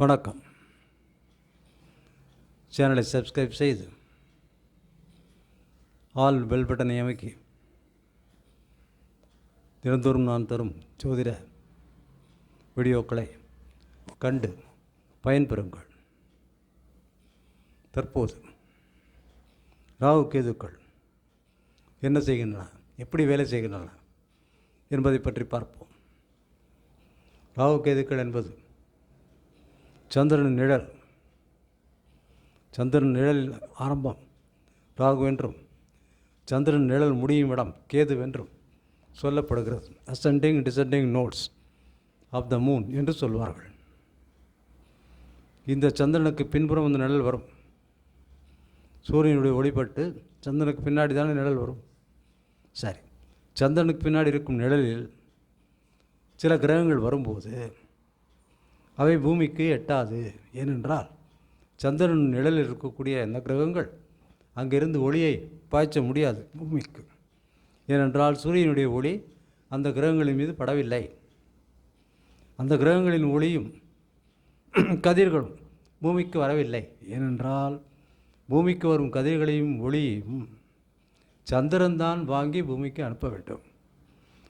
வணக்கம். சேனலை சப்ஸ்கிரைப் செய்து ஆல் பெல் பட்டனை அமைக்கி தினந்தோறும் நான் தரும் ஜோதிட வீடியோக்களை கண்டு பயன்பெறுங்கள். தற்போது ராகு கேதுக்கள் என்ன செய்கின்றன எப்படி வேலை செய்கின்றன என்பதை பற்றி பார்ப்போம். ராகு கேதுக்கள் என்பது சந்திரன் நிழல். சந்திரன் நிழலில் ஆரம்பம். ராகு என்றும். சந்திரன் நிழல் முடியும் இடம் கேது என்றும் சொல்லப்படுகிறது. Ascending descending nodes of the moon என்று சொல்வார்கள். இந்த சந்திரனுக்கு பின்புறம் அந்த நிழல் வரும். சூரியனுடைய ஒளிப்பட்டு சந்திரனுக்கு பின்னாடி தானே நிழல் வரும். சரி. சந்திரனுக்கு பின்னாடி இருக்கும் நிழலில் சில கிரகங்கள் வரும்போது அவை பூமிக்கு எட்டாது. ஏனென்றால் சந்திரன் நிழலில் இருக்கக்கூடிய அந்த கிரகங்கள் அங்கிருந்து ஒளியை பாய்ச்ச முடியாது பூமிக்கு. ஏனென்றால் சூரியனுடைய ஒளி அந்த கிரகங்களின் மீது படவில்லை. அந்த கிரகங்களின் ஒளியும் கதிர்களும் பூமிக்கு வரவில்லை. ஏனென்றால் பூமிக்கு வரும் கதிர்களையும் ஒளியையும் சந்திரன்தான் வாங்கி பூமிக்கு அனுப்ப வேண்டும்.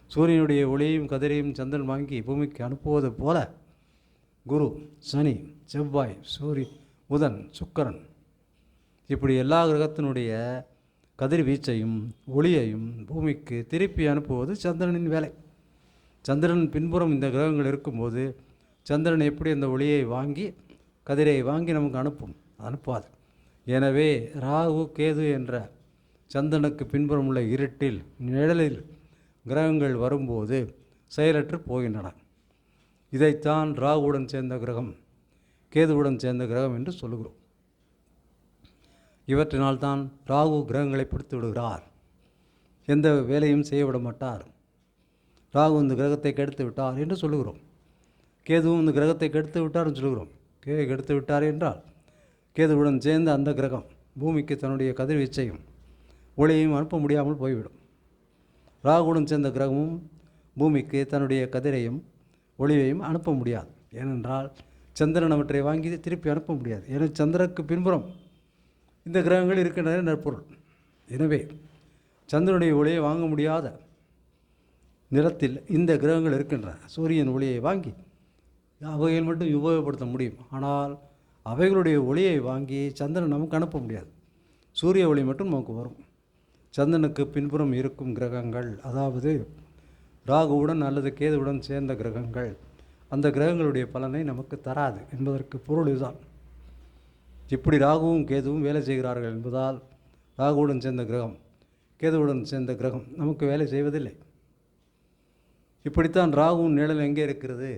சூரியனுடைய ஒளியையும் கதிரையும் சந்திரன் வாங்கி பூமிக்கு அனுப்புவது போல குரு சனி செவ்வாய் சூரி புதன் சுக்கரன். இப்படி எல்லா கிரகத்தினுடைய கதிர்வீச்சையும் ஒளியையும் பூமிக்கு திருப்பி அனுப்புவது சந்திரனின் வேலை. சந்திரன் பின்புறம் இந்த கிரகங்கள் இருக்கும்போது சந்திரன் எப்படி அந்த ஒளியை வாங்கி கதிரை வாங்கி நமக்கு அனுப்பும்? அனுப்பாது. எனவே ராகு கேது என்ற சந்திரனுக்கு பின்புறம் உள்ள இருட்டில் நிழலில் கிரகங்கள் வரும்போது செயலற்று போகின்றன. இதைத்தான் ராகுவுடன் சேர்ந்த கிரகம் கேதுவுடன் சேர்ந்த கிரகம் என்று சொல்லுகிறோம். இவற்றினால் தான் ராகு கிரகங்களை பிடித்து விடுகிறார். எந்த வேலையும் செய்ய விட மாட்டார். ராகு இந்த கிரகத்தை கெடுத்து விட்டார் என்று சொல்லுகிறோம். கேதுவும் இந்த கிரகத்தை கெடுத்து விட்டார்னு சொல்லுகிறோம். கே கெடுத்து விட்டார் என்றால் கேதுவுடன் சேர்ந்த அந்த கிரகம் பூமிக்கு தன்னுடைய கதிர்வீச்சையும் ஒளியையும் அனுப்ப முடியாமல் போய்விடும். ராகுவுடன் சேர்ந்த கிரகமும் பூமிக்கு தன்னுடைய கதிரையும் ஒளியையும் அனுப்ப முடியாது. ஏனென்றால் சந்திரன் அவற்றை வாங்கி திருப்பி அனுப்ப முடியாது. ஏன்னா சந்திரனுக்கு பின்புறம் இந்த கிரகங்கள் இருக்கின்றன நற்பொருள் எனவே சந்திரனுடைய ஒளியை வாங்க முடியாத நிலத்தில் இந்த கிரகங்கள் இருக்கின்றன. சூரியன் ஒளியை வாங்கி அவைகள் மட்டும் உபயோகப்படுத்த முடியும். ஆனால் அவைகளுடைய ஒளியை வாங்கி சந்திரன் நமக்கு அனுப்ப முடியாது. சூரிய ஒளி மட்டும் நமக்கு வரும். சந்திரனுக்கு பின்புறம் இருக்கும் கிரகங்கள் அதாவது ராகுவுடன் அல்லது கேதுவுடன் சேர்ந்த கிரகங்கள் அந்த கிரகங்களுடைய பலனை நமக்கு தராது என்பதற்கு பொருள் இதுதான். இப்படி ராகுவும் கேதுவும் வேலை செய்கிறார்கள் என்பதால் ராகுவுடன் சேர்ந்த கிரகம் கேதுவுடன் சேர்ந்த கிரகம் நமக்கு வேலை செய்வதில்லை. இப்படித்தான் ராகுவின் நிழல் எங்கே இருக்கிறது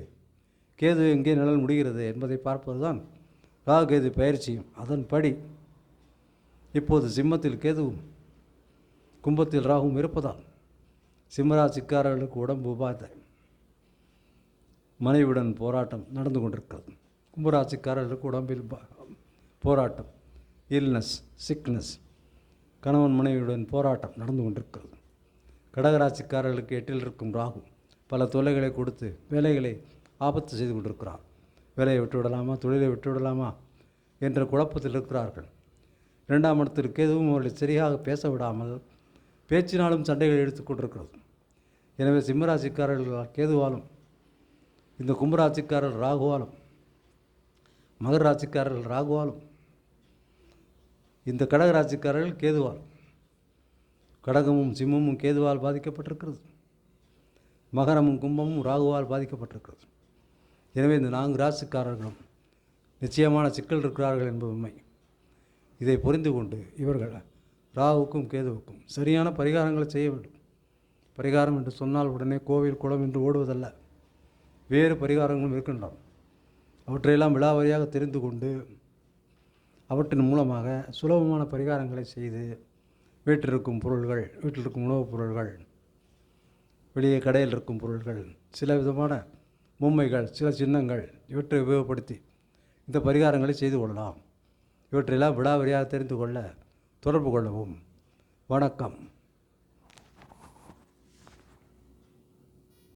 கேது எங்கே நிழல் முடிகிறது என்பதை பார்ப்பதுதான் ராகு கேது பயிற்சியும். அதன்படி இப்போது சிம்மத்தில் கேதுவும் கும்பத்தில் ராகுவும் இருப்பதால் சிம்மராசிக்காரர்களுக்கு உடம்பு உபாதை. மனைவியுடன் போராட்டம் நடந்து கொண்டிருக்கிறது. கும்பராசிக்காரர்களுக்கு உடம்பில் போராட்டம் இல்னஸ் சிக்னஸ் கணவன் மனைவியுடன் போராட்டம் நடந்து கொண்டிருக்கிறது. கடகராசிக்காரர்களுக்கு எட்டில் இருக்கும் ராகு பல தொல்லைகளை கொடுத்து வேலைகளை ஆபத்து செய்து கொண்டிருக்கிறார். வேலையை விட்டுவிடலாமா தொழிலை விட்டுவிடலாமா என்ற குழப்பத்தில் இருக்கிறார்கள். இரண்டாம் இடத்திற்கு எதுவும் அவர்களை சரியாக பேச விடாமல் பேச்சினாலும் சண்டைகள் எடுத்து கொண்டிருக்கிறது. எனவே சிம்மராசிக்காரர்கள் கேதுவாலும் இந்த கும்பராசிக்காரர் ராகுவாலும் மகர ராசிக்காரர்கள் ராகுவாலும் இந்த கடக ராசிக்காரர்கள் கேதுவால் கடகமும் சிம்மமும் கேதுவால் பாதிக்கப்பட்டிருக்கிறது. மகரமும் கும்பமும் ராகுவால் பாதிக்கப்பட்டிருக்கிறது. எனவே இந்த நான்கு ராசிக்காரர்களும் நிச்சயமான சிக்கல் இருக்கிறார்கள் என்பது உண்மை இதை புரிந்து கொண்டு இவர்கள் ராகுவுக்கும் கேதுவுக்கும் சரியான பரிகாரங்களை செய்ய வேண்டும். பரிகாரம் என்று சொன்னால் உடனே கோவில் குளம் என்று ஓடுவதல்ல. வேறு பரிகாரங்களும் இருக்கின்றன. அவற்றையெல்லாம் விழாவாரியாக தெரிந்து கொண்டு அவற்றின் மூலமாக சுலபமான பரிகாரங்களை செய்து வீட்டில் இருக்கும் பொருள்கள் வீட்டில் இருக்கும் உணவுப் பொருள்கள் வெளியே கடையில் இருக்கும் பொருள்கள் சில விதமான பொம்மைகள் சில சின்னங்கள் இவற்றை உபயோகப்படுத்தி இந்த பரிகாரங்களை செய்து கொள்ளலாம். இவற்றையெல்லாம் விடாவரியாக தெரிந்து கொள்ள தொடர்பு கொள்ளவும். வணக்கம்.